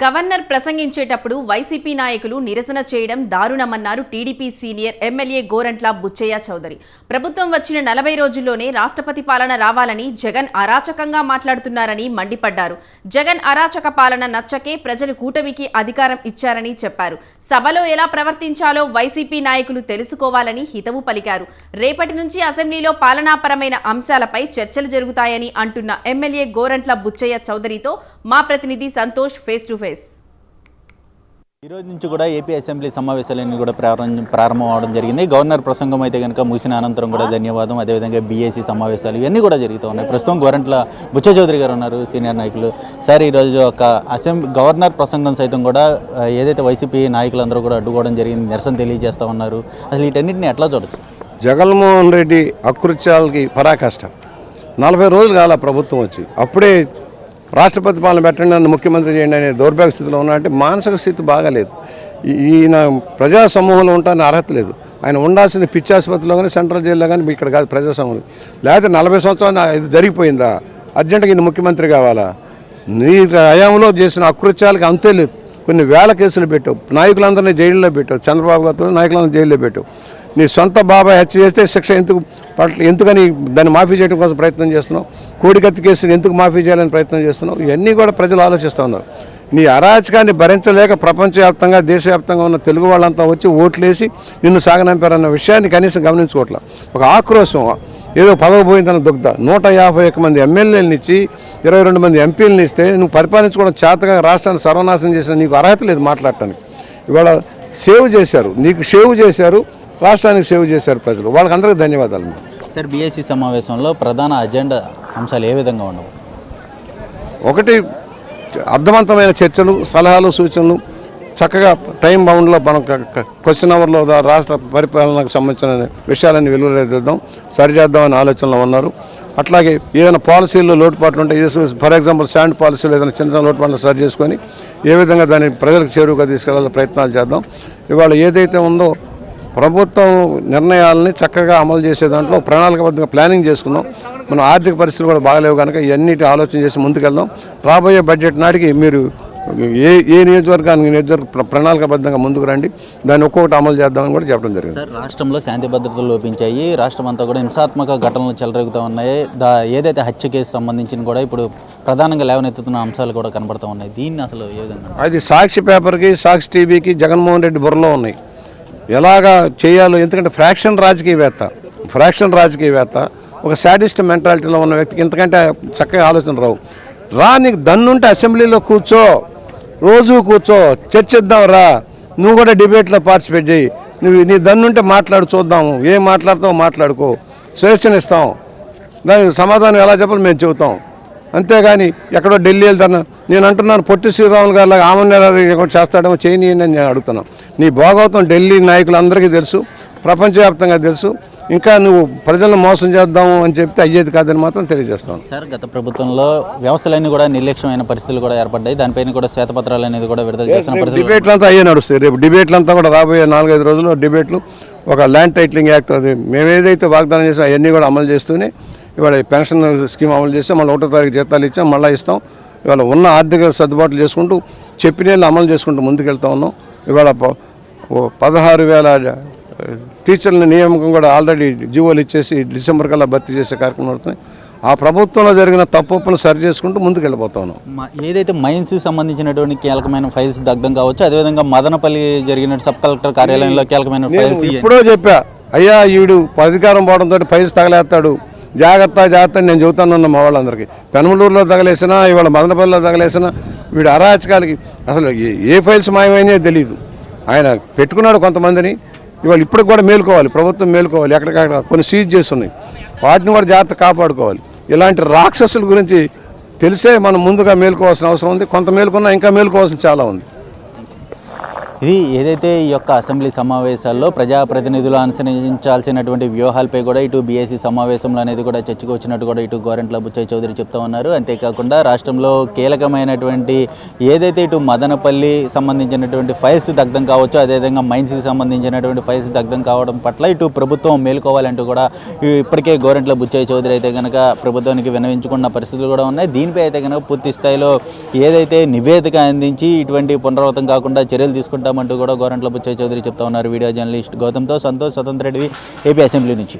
Governor ప్రసంగించేటప్పుడు YCP నాయకులు నిరసన చేయడం దారుణమన్నారు TDP senior MLA Gorantla Butchaiah Chowdary. ప్రభుత్వం వచ్చిన నలభై రోజుల్లోనే రాష్ట్రపతి పాలన రావాలని జగన్ అరాచకంగా మాట్లాడుతున్నారని మండిపడ్డారు. జగన్ అరాచక పాలన నచ్చకే ప్రజలు కూటమికి అధికారం ఇచ్చారని చెప్పారు. సభలో ఎలా ప్రవర్తించాలో వైసీపీ నాయకులు తెలుసుకోవాలని హితవు పలికారు. రేపటి నుంచి అసెంబ్లీలో పాలనాపరమైన అంశాలపై చర్చలు జరుగుతాయని అంటున్న ఎమ్మెల్యే గోరంట్ల బుచ్చయ్య చౌదరితో మా ప్రతినిధి సంతోష్ ఫేస్ టు ఫేస్. ఈ రోజు నుంచి కూడా ఏపీ అసెంబ్లీ సమావేశాలన్నీ కూడా ప్రారంభం ప్రారంభం అవడం జరిగింది. గవర్నర్ ప్రసంగం అయితే కనుక ముగిసిన అనంతరం కూడా ధన్యవాదం. అదేవిధంగా బీఏసీ సమావేశాలు ఇవన్నీ కూడా జరుగుతూ ఉన్నాయి. ప్రస్తుతం గోరంట్ల బుచ్చ చౌదరి గారు ఉన్నారు సీనియర్ నాయకులు. సార్ ఈరోజు ఒక అసెంబ్లీ గవర్నర్ ప్రసంగం సైతం కూడా ఏదైతే వైసీపీ నాయకులందరూ కూడా అడ్డుకోవడం జరిగింది నిరసన తెలియజేస్తూ ఉన్నారు. అసలు వీటన్నిటిని ఎట్లా చూడొచ్చు? జగన్మోహన్ రెడ్డి అకృత్యాలకి పరాకాష్ట. నలభై రోజులు కాల ప్రభుత్వం వచ్చి అప్పుడే రాష్ట్రపతి పాలన పెట్టండి నన్ను ముఖ్యమంత్రి చేయండి అనే దౌర్భాగ్య స్థితిలో ఉన్నారంటే మానసిక స్థితి బాగాలేదు. ఈ- ఈయన ప్రజా సమూహంలో ఉంటానని అర్హత లేదు. ఆయన ఉండాల్సింది పిచ్చి ఆసుపత్రిలో కానీ సెంట్రల్ జైల్లో కానీ ఇక్కడ కాదు ప్రజా సమూహం. లేకపోతే నలభై సంవత్సరాలు ఇది జరిగిపోయిందా? అర్జెంటుగా ఈయన ముఖ్యమంత్రి కావాలా? నీ హయాంలో చేసిన అకృత్యాలకు అంతే లేదు. కొన్ని వేల కేసులు పెట్టావు. నాయకులందరినీ జైల్లో పెట్టావు. చంద్రబాబు గారితో నాయకులందరినీ జైల్లో పెట్టావు. నీ సొంత బాబాయ్ హత్య చేస్తే శిక్ష ఎందుకు పట్ల ఎందుకని దాన్ని మాఫీ చేయడం కోసం ప్రయత్నం చేస్తున్నావు? కోడికత్తి కేసులు ఎందుకు మాఫీ చేయాలని ప్రయత్నం చేస్తున్నావు? ఇవన్నీ కూడా ప్రజలు ఆలోచిస్తూ ఉన్నారు. నీ అరాచకాన్ని భరించలేక ప్రపంచవ్యాప్తంగా దేశవ్యాప్తంగా ఉన్న తెలుగు వాళ్ళంతా వచ్చి ఓట్లేసి నిన్ను సాగనంపారన్న విషయాన్ని కనీసం గమనించుకోవట్లా ఒక ఆక్రోశం ఏదో పదవి పోయిందన్న దుగ్ధ. నూట యాభై ఒక్క మంది ఎమ్మెల్యేలను ఇచ్చి ఇరవై రెండు మంది ఎంపీలను ఇస్తే నువ్వు పరిపాలించుకోవడం చేతగా రాష్ట్రాన్ని సర్వనాశనం చేసిన నీకు అర్హత లేదు మాట్లాడటానికి. ఇవాళ సేవ్ చేశారు. నీకు సేవ్ చేశారు. రాష్ట్రానికి సేవ్ చేశారు ప్రజలు. వాళ్ళకందరికీ ధన్యవాదాలు సార్ బీఎస్సీ సమావేశంలో ప్రధాన అజెండా అంశాలు ఏ విధంగా ఉండవు. ఒకటి అర్థవంతమైన చర్చలు సలహాలు సూచనలు చక్కగా టైం బౌండ్లో మనం క్వశ్చన్ అవర్లో దా- రాష్ట్ర పరిపాలనకు సంబంధించిన విషయాలన్నీ వెలువరేద్దాం సరిచేద్దామని ఆలోచనలో ఉన్నారు. అట్లాగే ఏదైనా పాలసీల్లో లోటుపాట్లు ఉంటే ఫర్ ఎగ్జాంపుల్ శాండ్ పాలసీలో ఏదైనా చిన్న చిన్న లోటుపాట్లు సరి చేసుకొని ఏ విధంగా దాన్ని ప్రజలకు చేరువుగా తీసుకెళ్ళాలని ప్రయత్నాలు చేద్దాం. ఇవాళ ఏదైతే ఉందో ప్రభుత్వం నిర్ణయాలని చక్కగా అమలు చేసే దాంట్లో ప్రణాళికబద్ధంగా ప్లానింగ్ చేసుకుందాం మన ఆర్థిక పరిస్థితులు కూడా బాగలేవు కనుక ఇవన్నిటి ఆలోచన చేసి ముందుకెళ్దాం. రాబోయే బడ్జెట్ నాటికి మీరు ఏ ఏ నియోజకవర్గానికి నియోజకవర్గ ప్ర- ప్రణాళికబద్ధంగా ముందుకు రండి. దాన్ని ఒక్కొక్కటి అమలు చేద్దామని కూడా చెప్పడం జరిగింది. సార్ రాష్ట్రంలో శాంతి భద్రతలు లోపించాయి. రాష్ట్రం అంతా కూడా హింసాత్మక ఘటనలు చెలరేగుతూ ఉన్నాయి. దా ఏదైతే హత్య కేసు సంబంధించిన కూడా ఇప్పుడు ప్రధానంగా లేవనెత్తుతున్న అంశాలు కూడా కనబడుతూ ఉన్నాయి. దీన్ని అసలు ఏ విధంగా అది సాక్షి పేపర్కి సాక్షి టీవీకి జగన్మోహన్ రెడ్డి బుర్రలో ఉన్నాయి. ఎలాగా చేయాలో ఎందుకంటే ఫ్రాక్షన్ రాజకీయవేత్త ఫ్రాక్షన్ రాజకీయవేత్త ఒక శాడిస్ట్ మెంటాలిటీలో ఉన్న వ్యక్తికి ఇంతకంటే చక్కగా ఆలోచన రావు. రా నీకు దన్నుంటే అసెంబ్లీలో కూర్చో రోజు కూర్చో చర్చిద్దాం రా నువ్వు కూడా డిబేట్లో పార్టిసిపేట్ చేయి. నువ్వు నీ దన్నుంటే మాట్లాడు చూద్దాము ఏం మాట్లాడతావు మాట్లాడుకో స్వేచ్ఛనిస్తాం దానికి సమాధానం ఎలా చెప్పాలి మేము చెబుతాం. అంతేగాని ఎక్కడో ఢిల్లీ వెళ్తాను. నేను అంటున్నాను పొట్టి శ్రీరాములు గారు లాగా ఆమె చేస్తాడేమో చేయనీయండి అని నేను అడుగుతున్నాను. నీ భోగవతం ఢిల్లీ నాయకులందరికీ తెలుసు ప్రపంచవ్యాప్తంగా తెలుసు. ఇంకా నువ్వు ప్రజలను మోసం చేద్దాము అని చెప్తే అయ్యేది కాదని మాత్రం తెలియజేస్తాను. సార్ గత ప్రభుత్వంలో వ్యవస్థలన్నీ కూడా నిర్లక్ష్యమైన పరిస్థితులు కూడా ఏర్పడ్డాయి. దానిపైన కూడా శ్వేతపత్రాలు అనేది కూడా విడుదల చేసిన డిబేట్లు అంతా అయ్యే నడుస్తాయి. రేపు డిబేట్లు అంతా కూడా రాబోయే నాలుగైదు రోజుల్లో డిబేట్లు ఒక ల్యాండ్ టైటిలింగ్ యాక్ట్ అది మేము ఏదైతే వాగ్దానం చేసాం అవన్నీ కూడా అమలు చేస్తూనే ఇవాళ పెన్షన్ స్కీమ్ అమలు చేస్తాం మళ్ళీ ఒకటో తారీఖు జీతాలు ఇచ్చాం మళ్ళీ ఇస్తాం. ఇవాళ ఉన్న ఆర్థిక సర్దుబాట్లు చేసుకుంటూ చెప్పిన అమలు చేసుకుంటూ ముందుకెళ్తా ఉన్నాం. ఇవాళ పదహారు వేల టీచర్ల నియామకం కూడా ఆల్రెడీ జీవోలు ఇచ్చేసి డిసెంబర్ కల్లా భర్తీ చేసే కార్యక్రమం నడుతున్నాయి. ఆ ప్రభుత్వంలో జరిగిన తప్పులను సరి చేసుకుంటూ ముందుకు వెళ్ళిపోతా ఉన్నాం. మ- ఏదైతే మైన్స్ సంబంధించినటువంటి కీలకమైన ఫైల్స్ దగ్ధం కావచ్చు అదేవిధంగా మదనపల్లి జరిగిన సబ్ కలెక్టర్ కార్యాలయంలో కీలకమైన ఫైల్స్ ఇప్పుడో చెప్పా అయ్యా ఈడు అధికారం పోవడంతో పైసలు తగలేస్తాడు. జాగ్రత్త జాగ్రత్త నేను చెబుతానన్న మా వాళ్ళందరికీ. పెనమలూరులో తగలేసినా ఇవాళ మదనపల్లిలో తగలేసినా వీడు అరాచకాలకి అసలు ఏ- ఏ ఫైల్స్ మాయమైనా తెలియదు ఆయన పెట్టుకున్నాడు కొంతమందిని. ఇవాళ ఇప్పటికి కూడా మేలుకోవాలి ప్రభుత్వం మేలుకోవాలి ఎక్కడికక్కడ కొన్ని సీజ్ చేస్తున్నాయి. వాటిని కూడా జాగ్రత్త కాపాడుకోవాలి. ఇలాంటి రాక్షసుల గురించి తెలిసే మనం ముందుగా మేలుకోవాల్సిన అవసరం ఉంది. కొంత మేలుకున్నా ఇంకా మేలుకోవాల్సిన చాలా ఉంది. ఇది ఏదైతే ఈ యొక్క అసెంబ్లీ సమావేశాల్లో ప్రజాప్రతినిధులు అనుసరించాల్సినటువంటి వ్యూహాలపై కూడా ఇటు బీఎస్సీ సమావేశంలో అనేది కూడా చర్చకు వచ్చినట్టు కూడా ఇటు గోరెంట్ల బుచ్చయ్య చౌదరి చెప్తా ఉన్నారు. అంతేకాకుండా రాష్ట్రంలో కీలకమైనటువంటి ఏదైతే ఇటు మదనపల్లి సంబంధించినటువంటి ఫైల్స్ దగ్ధం కావచ్చు అదేవిధంగా మైన్స్కి సంబంధించినటువంటి ఫైల్స్ దగ్ధం కావడం పట్ల ఇటు ప్రభుత్వం మేలుకోవాలంటూ కూడా ఇప్పటికే గోరెంట్ల బుచ్చయ్య చౌదరి అయితే కనుక ప్రభుత్వానికి వినవించుకున్న పరిస్థితులు కూడా ఉన్నాయి. దీనిపై అయితే కనుక పూర్తి స్థాయిలో ఏదైతే నివేదిక అందించి ఇటువంటి పునరావృతం కాకుండా చర్యలు తీసుకుంటా తీసుకుంటామంటూ కూడా గోరంట్ల బుచ్చయ్య చౌదరి చెప్తా ఉన్నారు. వీడియో జర్నలిస్ట్ గౌతమ్తో సంతోష్ స్వతంత్ర రెడ్డి ఏపీ అసెంబ్లీ నుంచి.